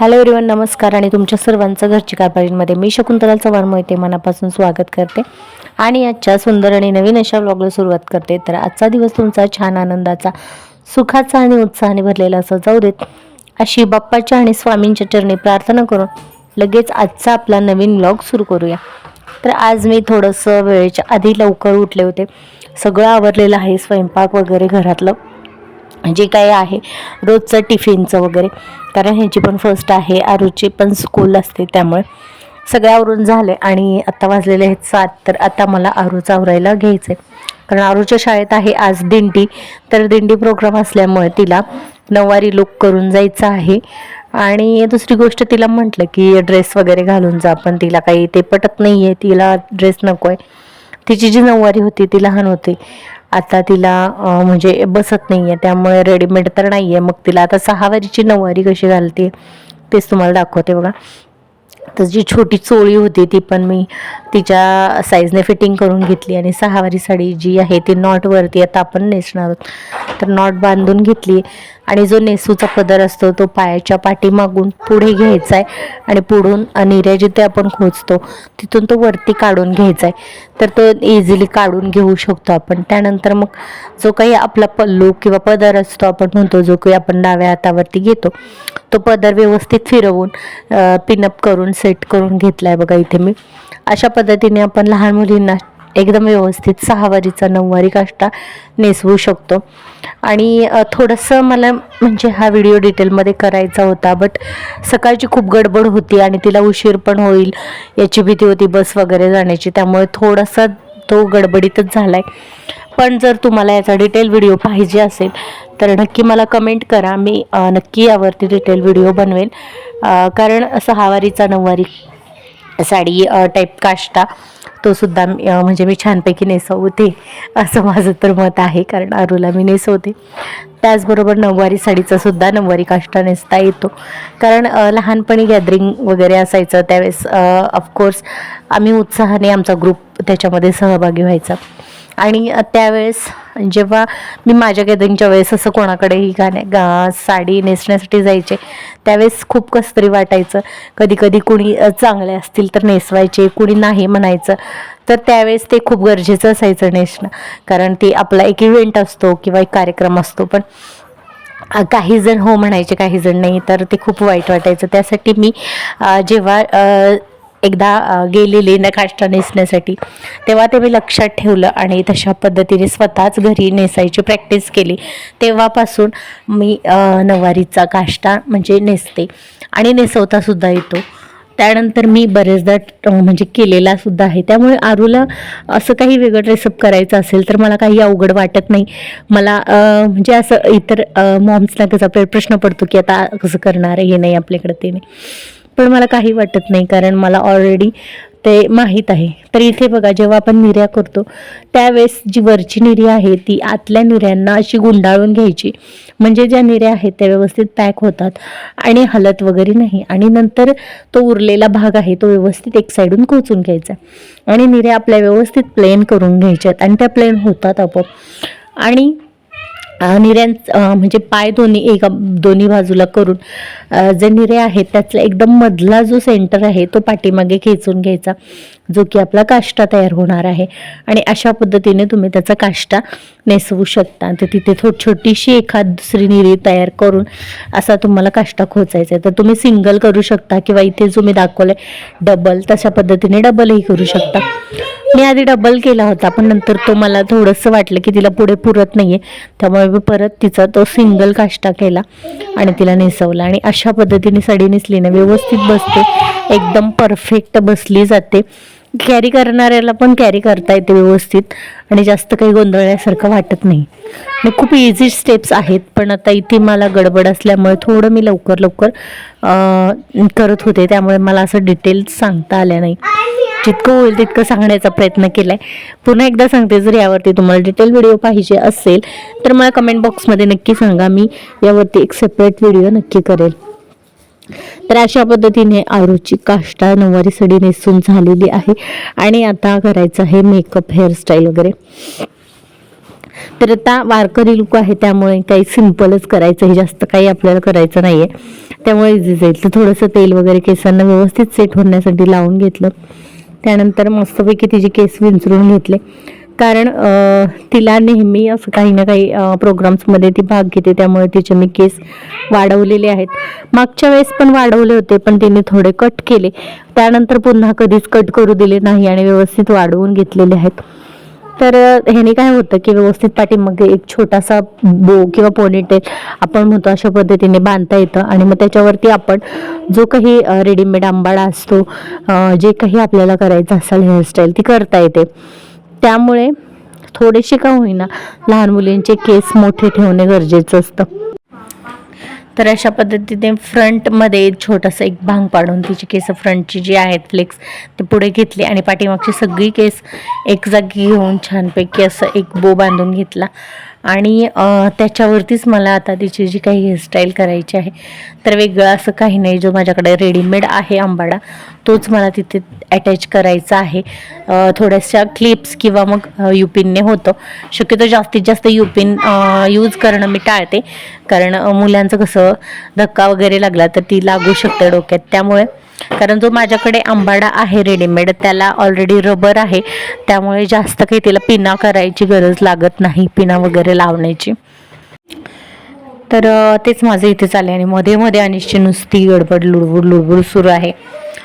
Hello everyone नमस्कार आणि तुमच्या सर्वांचं घरची कारभारीमध्ये मी शकुंतला चव्हाण मोहिते मनापासून स्वागत करते. आणि आजच्या सुंदर आणि नवीन अशा व्लॉगला सुरुवात करते. तर आजचा दिवस तुमचा छान आनंदाचा सुखाचा आणि उत्साहाने भरलेला असं जाऊ देत. अशी बाप्पाच्या आणि स्वामींच्या चरणी प्रार्थना करून लगेच आजचा आपला नवीन व्लॉग सुरू करूया. तर आज मी थोडंसं वेळेच्या आधी लवकर उठले होते. सगळं आवरलेलं आहे स्वयंपाक वगैरे घरातलं. जे काही आहे रोजचं टिफिनचं वगैरे. कारण ह्याची पण फर्स्ट आहे आरूची पण स्कूल असते त्यामुळे सगळ्यावरून झाले आणि आत्ता वाजलेले आहेत सात तर आता मला आरूचं आवरायला घ्यायचं आहे कारण आरूच्या शाळेत आहे आज दिंडी तर दिंडी प्रोग्राम असल्यामुळे तिला नऊवारी लुक करून जायचं आहे. आणि दुसरी गोष्ट तिला म्हटलं की ड्रेस वगैरे घालून जा पण तिला काही ते पटत नाही आहे तिला ड्रेस नको आहे तिची जी नऊवारी होती ती लहान होती. आता तिला म्हणजे बसत नाही आहे त्यामुळे रेडीमेड तर नाही आहे मग तिला आता सहावारीची नऊवारी कशी घालते तेच तुम्हाला दाखवते बघा. तर जी छोटी चोळी होती ती पण मी तिच्या साईजने फिटिंग करून घेतली. आणि सहावारी साडी जी आहे ती नॉटवरती आता आपण नेसणार आहोत. तर नॉट बांधून घेतली. आणि जो नेसूचा पदर असतो तो पायाच्या पाठीमागून पुढे घ्यायचा आहे आणि पुढून निर्या जिथे आपण खोचतो तिथून तो वरती काढून घ्यायचा आहे तर तो इझिली काढून घेऊ शकतो आपण. त्यानंतर मग जो काही आपला पल्लू किंवा पदर असतो आपण म्हणतो जो काही आपण डाव्या हातावरती घेतो तो पदर व्यवस्थित फिरवून पिनअप करून सेट करून घेतला आहे बघा इथे मी. अशा पद्धतीने आपण लहान मुलींना एकदम व्यवस्थित सहावारीचा नऊवारी काष्टा नेसवू शकतो. आणि थोडंसं मला म्हणजे हा व्हिडिओ डिटेलमध्ये करायचा होता बट सकाळची खूप गडबड होती आणि तिला उशीर पण होईल याची भीती होती बस वगैरे जाण्याची त्यामुळे थोडासा तो गडबडीतच झाला आहे पण जर तुम्हाला याचा डिटेल व्हिडिओ पाहिजे असेल तर नक्की मला कमेंट करा मी नक्की यावरती डिटेल व्हिडिओ बनवेल कारण सहावारीचा नऊवारी साडी टाईप काष्टा. तो सुद्धा म्हणजे मी छानपैकी नेसवते असं माझं तर मत आहे कारण आरूला मी नेसवते. त्याचबरोबर नऊवारी साडीचा सुद्धा नऊवारी काष्टा नेसता येतो. कारण लहानपणी गॅदरिंग वगैरे असायचं त्यावेळेस ऑफकोर्स आम्ही उत्साहाने आमचा ग्रुप त्याच्यामध्ये सहभागी व्हायचा. आणि त्यावेळेस जेव्हा मी माझ्या गॅदरिंगच्या वेळेस असं कोणाकडेही गाणे गा साडी नेसण्यासाठी जायचे त्यावेळेस खूप कसं तरी वाटायचं. कधी कधी कुणी चांगले असतील तर नेसवायचे कुणी नाही म्हणायचं. तर त्यावेळेस ते खूप गरजेचं असायचं नेसणं. कारण ते आपला एक इव्हेंट असतो किंवा एक कार्यक्रम असतो. पण काही जण हो म्हणायचे काही जण नाही. तर ते खूप वाईट वाटायचं. त्यासाठी मी जेव्हा एकदा गेलेले न काष्टा नेसण्यासाठी. तेव्हा ते मी लक्षात ठेवलं आणि तशा पद्धतीने स्वतःच घरी नेसायची प्रॅक्टिस केली. तेव्हापासून मी नवारीचा नऊवारीचा काष्टा म्हणजे नेसते आणि नेसवतासुद्धा येतो. त्यानंतर मी बरेचदा म्हणजे केलेला सुद्धा आहे. त्यामुळे आरूला असं काही वेगळं ड्रेसअप करायचं असेल तर मला काही अवघड वाटत नाही. मला म्हणजे असं इतर मॉम्सना कसा प्र- प्रश्न पडतो की आता कसं करणार हे नाही आपल्याकडे ते नाही. पण मला काही वाटत नाही कारण मला ऑलरेडी ते माहीत आहे. तर इथे बघा जेव्हा आपण निर्या करतो त्यावेळेस जी वरची निर्या आहे ती आतल्या निर्यांना अशी गुंडाळून घ्यायची. म्हणजे ज्या निर्या आहेत त्या व्यवस्थित पॅक होतात आणि हलत वगैरे नाही. आणि नंतर तो उरलेला भाग आहे तो व्यवस्थित एक साईडून खोचून घ्यायचा. आणि निर्या आपल्या व्यवस्थित प्लेन करून घ्यायच्यात. आणि त्या प्लेन होतात आपोआप. आणि निऱ्यांच म्हणजे पाय दोन्ही एका दोन्ही बाजूला करून जे निरे आहेत त्यातला एकदम मधला जो सेंटर आहे तो पाठीमागे खेचून घ्यायचा जो की आपला काष्टा तयार होणार आहे. आणि अशा पद्धतीने तुम्ही त्याचा काष्टा नेसवू शकता. तर तिथे थो छोटीशी एखाद दुसरी निरी तयार करून असा तुम्हाला काष्टा खोचायचा आहे. तर तुम्ही सिंगल करू शकता किंवा इथे जो मी आहे डबल तशा पद्धतीने डबलही करू शकता. मी आधी डबल केला होता पण नंतर तो मला थोडंसं वाटलं की तिला पुढे पुरत नाही आहे त्यामुळे मी परत तिचा तो सिंगल काष्टा केला आणि तिला नेसवला. आणि अशा पद्धतीने साडी नेसलीने व्यवस्थित बसते. एकदम परफेक्ट बसली जाते. कॅरी करणाऱ्याला पण कॅरी करता येते व्यवस्थित. आणि जास्त काही गोंधळल्यासारखं वाटत नाही. मग खूप इझी स्टेप्स आहेत पण आता इथे मला गडबड असल्यामुळे थोडं मी लवकर लवकर करत होते. त्यामुळे मला असं डिटेल्स सांगता आल्या नाही. जितकं होईल तितकं सांगण्याचा प्रयत्न केलाय. पुन्हा एकदा सांगते जर यावरती तुम्हाला डिटेल व्हिडिओ पाहिजे असेल तर मला कमेंट बॉक्समध्ये नक्की सांगा. मी यावरती एक सेपरेट व्हिडिओ नक्की करेल. तर अशा पद्धतीने आरूची काष्टा नऊवारी सडी नेसून झालेली आहे. आणि आता करायचं आहे मेकअप हेअरस्टाईल वगैरे. तर आता वारकरी लुक आहे त्यामुळे काही सिम्पलच करायचं हे जास्त काही आपल्याला करायचं नाही आहे त्यामुळे इझी जाईल. तर थोडंसं तेल वगैरे केसांना व्यवस्थित सेट होण्यासाठी लावून घेतलं. त्यानंतर मस्तपैकी तिचे केस विंचरून घेतले. कारण तिला नेहमी असं काही ना काही प्रोग्राम्समध्ये ती भाग घेते. त्यामुळे तिचे मी केस वाढवलेले आहेत. मागच्या वेळेस पण वाढवले होते पण तिने थोडे कट केले. त्यानंतर पुन्हा कधीच कट करू दिले नाही आणि व्यवस्थित वाढवून घेतलेले आहेत. तर ह्याने काय होतं की व्यवस्थित पाठीमागे एक छोटासा बो किंवा पोनीटेल आपण म्हणतो अशा पद्धतीने बांधता येतं आणि मग त्याच्यावरती आपण जो काही रेडीमेड आंबाडा असतो जे काही आपल्याला करायचं असेल हेअरस्टाईल ती करता येते. त्यामुळे थोडेसे का होईना लहान मुलींचे केस मोठे ठेवणे गरजेचं असतं. तर अशा पद्धतीने फ्रंटमध्ये छोटंसं एक भांग पाडून तिची केस फ्रंटची जी आहेत फ्लेक्स ते पुढे घेतली आणि पाठीमागची सगळी केस एक जागी घेऊन छानपैकी असं एक बो बांधून घेतला. आणि त्याच्यावरतीच मला आता तिची जी काही हेअरस्टाईल करायची आहे तर वेगळं असं काही नाही. जो माझ्याकडे रेडीमेड आहे आंबाडा तोच मला तिथे अटॅच करायचा आहे. थोड्याशा क्लिप्स किंवा मग युपिनने होतं. शक्यतो जास्तीत जास्त युपिन यूज करणं मी टाळते. कारण मुलांचं कसं धक्का वगैरे लागला तर ती लागू शकते डोक्यात. त्यामुळे कारण जो माझ्याकडे आंबाडा आहे रेडीमेड त्याला ऑलरेडी रबर आहे. त्यामुळे जास्त काही तिला पिना करायची गरज लागत नाही पिना वगैरे लावण्याची. तर तेच माझं इथे चालले आणि मध्ये मध्ये अनिश्ची नुसती गडबड लुडबुड लुडबुड सुरू आहे.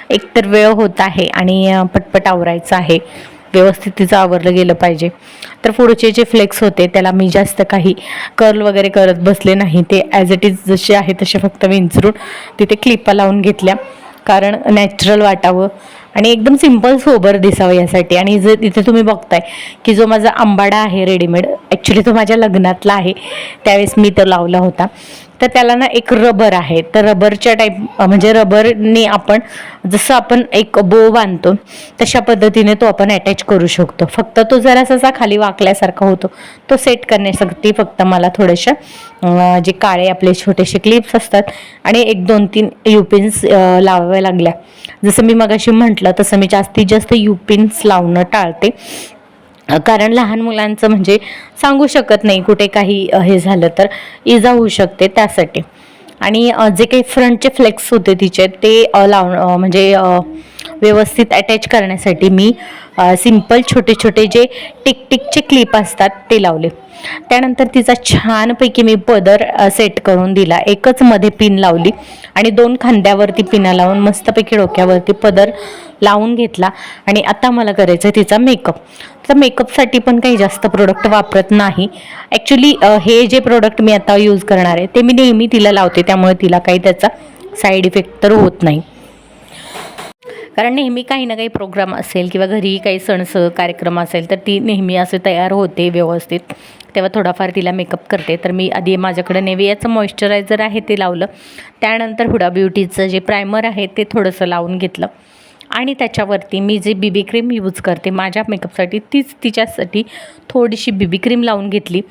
एकतर वेळ होत आहे आणि पटपट आवरायचं आहे. व्यवस्थित तिचं आवरलं गेलं पाहिजे. तर पुढचे जे फ्लेक्स होते त्याला मी जास्त काही कर्ल वगैरे करत बसले नाही. ते ॲज इट इज जसे आहे तसे फक्त विंचरून तिथे क्लिपा लावून घेतल्या. कारण नॅचरल वाटावं. आणि एकदम सिंपल सोबर दिसावं यासाठी. आणि जर इथे तुम्ही बघताय की जो माझा आंबाडा आहे रेडीमेड ॲक्च्युली तो माझ्या लग्नातला आहे. त्यावेळेस मी तो लावला होता. तर त्याला ना एक रबर आहे. तर रबरच्या टाईप म्हणजे रबरने आपण जसं आपण एक बो बांधतो तशा पद्धतीने तो आपण अटॅच करू शकतो. फक्त तो जरासा खाली वाकल्यासारखा होतो. तो सेट करण्यासाठी फक्त मला थोडेसे जे काळे आपले छोटेसे क्लिप्स असतात आणि एक दोन तीन युपिन्स लावाव्या लागल्या. जसं मी मगाशी म्हटलं तसं मी जास्तीत जास्त युपिन्स लावणं टाळते. कारण लहान मुलांचं म्हणजे सांगू शकत नाही कुठे काही हे झालं तर. इजा होऊ शकते त्यासाठी. आणि जे काही फ्रंटचे फ्लेक्स होते तिचे ते लावणं म्हणजे व्यवस्थित अटॅच करण्यासाठी मी सिंपल छोटे छोटे जे टिकटिकचे क्लिप असतात ते लावले. त्यानंतर तिचा छानपैकी मी पदर सेट करून दिला. एकच मध्ये पिन लावली. आणि दोन खांद्यावरती पिना लावून मस्तपैकी डोक्यावरती पदर लावून घेतला. आणि आता मला करायचं आहे तिचा मेकअप तर मेकअपसाठी पण काही जास्त प्रोडक्ट वापरत नाही. ॲक्च्युली हे जे प्रोडक्ट मी आता यूज करणार आहे ते मी नेहमी तिला लावते. त्यामुळे तिला काही त्याचा साईड इफेक्ट तर होत नाही. कारण नेहमी काही ना काही प्रोग्राम असेल किंवा घरी काही सणसह कार्यक्रम असेल तर ती नेहमी असे तयार होते व्यवस्थित. तेव्हा थोडाफार तिला मेकअप करते. तर मी आधी माझ्याकडे नेव्हियाचं मॉइश्चरायझर आहे ते लावलं. त्यानंतर हुडा ब्युटीचं जे प्रायमर आहे ते थोडंसं लावून घेतलं. आणि त्याच्यावरती मी जे बीबी क्रीम यूज करते माझ्या मेकअपसाठी तीच तिच्यासाठी थोडीशी बीबी क्रीम लावून घेतली.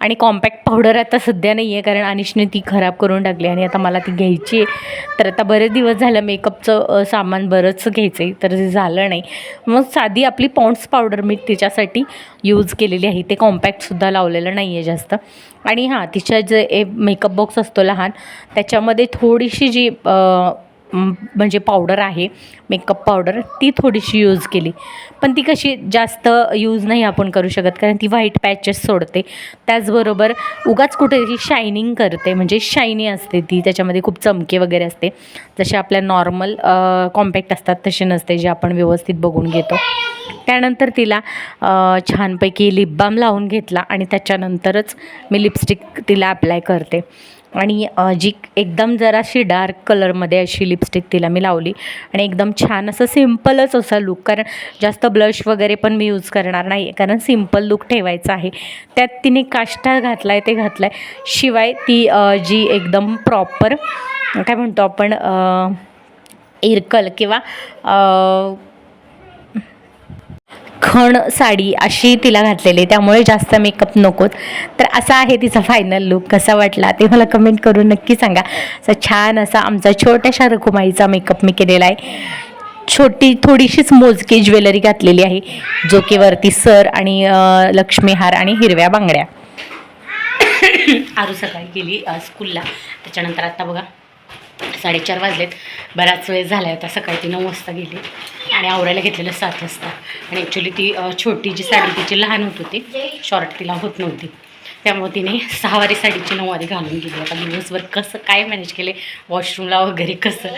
आणि कॉम्पॅक्ट पावडर आता सध्या नाही आहे कारण अनिशने ती खराब करून टाकली आणि आता मला ती घ्यायची आहे. तर आता बरेच दिवस झालं मेकअपचं सामान बरंच घ्यायचं आहे तर ते झालं नाही. मग साधी आपली पॉन्ड्स पावडर मी तिच्यासाठी यूज केलेली आहे. ते कॉम्पॅक्टसुद्धा लावलेलं नाही आहे जास्त. आणि हां तिच्या जे ए मेकअप बॉक्स असतो लहान त्याच्यामध्ये थोडीशी जी म्हणजे पावडर आहे मेकअप पावडर ती थोडीशी यूज केली. पण ती कशी जास्त यूज नाही आपण करू शकत कारण ती व्हाईट पॅचेस सोडते. त्याचबरोबर उगाच कुठेतरी शायनिंग करते म्हणजे शायनी असते ती त्याच्यामध्ये खूप चमके वगैरे असते. जसे आपल्या नॉर्मल कॉम्पॅक्ट असतात तसे नसते जे आपण व्यवस्थित बघून घेतो. त्यानंतर तिला छानपैकी लिप बाम लावून घेतला आणि त्याच्यानंतरच मी लिपस्टिक तिला अप्लाय करते. आणि जी एकदम जराशी डार्क कलरमध्ये अशी लिपस्टिक तिला मी लावली. आणि एकदम छान असं सिम्पलच असा लुक कारण जास्त ब्लश वगैरे पण मी यूज करणार नाही आहे कारण सिंपल लुक ठेवायचा आहे. त्यात तिने काष्टा घातला आहे ते घातला आहे शिवाय ती जी एकदम प्रॉपर काय म्हणतो आपण इरकल किंवा खण साडी अशी तिला घातलेली आहे, त्यामुळे जास्त मेकअप नकोत. तर असा आहे तिचा फायनल लुक कसा वाटला ते मला कमेंट करून नक्की सांगा. असा छान असा आमचा छोट्याशा रखुमाईचा मेकअप मी केलेला आहे. छोटी थोडीशीच मोजकी ज्वेलरी घातलेली आहे. जो की वरती सर आणि लक्ष्मीहार आणि हिरव्या बांगड्या. आरू सकाळी गेली स्कूलला त्याच्यानंतर आता बघा. साडेचार वाजलेत. बराच वेळ झाला आहे आता सकाळी ती नऊ वाजता गेली. आणि आवरायला घेतलेलं सात वाजता. आणि ॲक्च्युली ती छोटी जी साडी तिची लहान होत होती. शॉर्ट तिला होत नव्हती. त्यामुळे तिने सहावारी साडीची नऊवारी घालून गेली. आता दिवसभर कसं काय मॅनेज केले वॉशरूमला वगैरे कसं?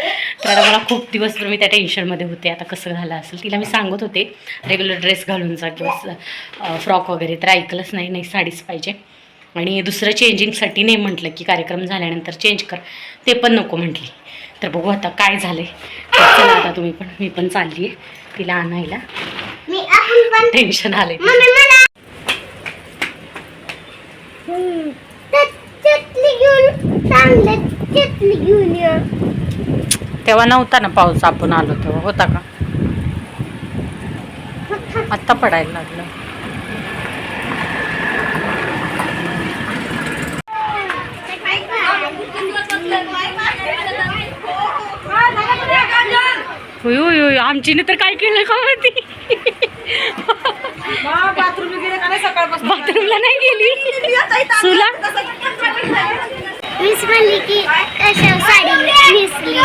तर आता मला खूप दिवसभर मी त्या टेन्शनमध्ये होते. आता कसं झालं असेल? तिला मी सांगत होते रेग्युलर ड्रेस घालून जा किंवा फ्रॉक वगैरे. तर ऐकलंच नाही नाही साडीच पाहिजे. आणि दुसरं चेंजिंगसाठी नाही म्हटलं की कार्यक्रम झाल्यानंतर चेंज कर. ते पण नको म्हटली. तर बघू आता काय झालंय. चला आता तुम्ही पण मी पण चालली आहे तिला आणायला. मी आपण पण टेन्शन आले तेव्हा नव्हता ना पाऊस आपण आलो तेव्हा. होता का? आत्ता पडायला लागलं. होय होय होय. आमचीने तर काय केलं का माहिती? बाथरूम गेले का नाही सकाळपासून? बाथरूमला नाही गेली. सुला? मीच म्हणली की कशा साडी नेसली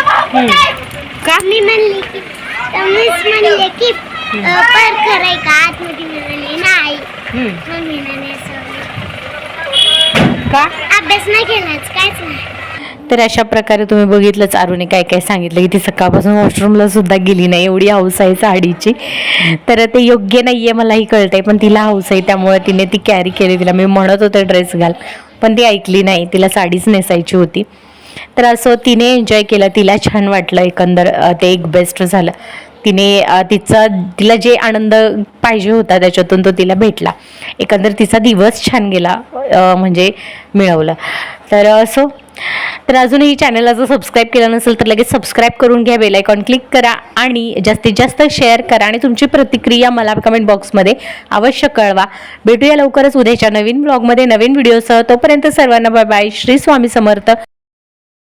का? मी म्हणली की मीच म्हणले की पर कराय का? आतमध्ये मी म्हणली नाही. नेसवली. का? अभ्यास नाही केलाच कायच नाही. तर अशा प्रकारे तुम्ही बघितलंच अरुणे काय काय सांगितलं की ती सकाळपासून वॉशरूमला सुद्धा गेली नाही एवढी हाऊस आहे साडीची. तर ते योग्य नाही आहे मलाही कळतंय पण तिला हाऊस आहे त्यामुळे तिने ती कॅरी केली. तिला मी म्हणत होते ड्रेस घाल पण ती ऐकली नाही तिला साडीच नेसायची होती. तर असं तिने एन्जॉय केलं तिला छान वाटलं एकंदर ते एक बेस्ट झालं. तिने तिचा तिला जे आनंद पाहिजे होता त्याच्यातून तो तिला भेटला. एकंदर तिचा दिवस छान गेला म्हणजे मिळवलं. तर असो तर अजूनही चॅनलला जर सबस्क्राईब केलं नसेल तर लगेच सबस्क्राईब करून घ्या बेलायकॉन क्लिक करा आणि जास्तीत जास्त शेअर करा आणि तुमची प्रतिक्रिया मला कमेंट बॉक्समध्ये अवश्य कळवा. भेटूया लवकरच उद्याच्या नवीन ब्लॉगमध्ये नवीन व्हिडिओसह तोपर्यंत सर्वांना बाय बाय श्री स्वामी समर्थ.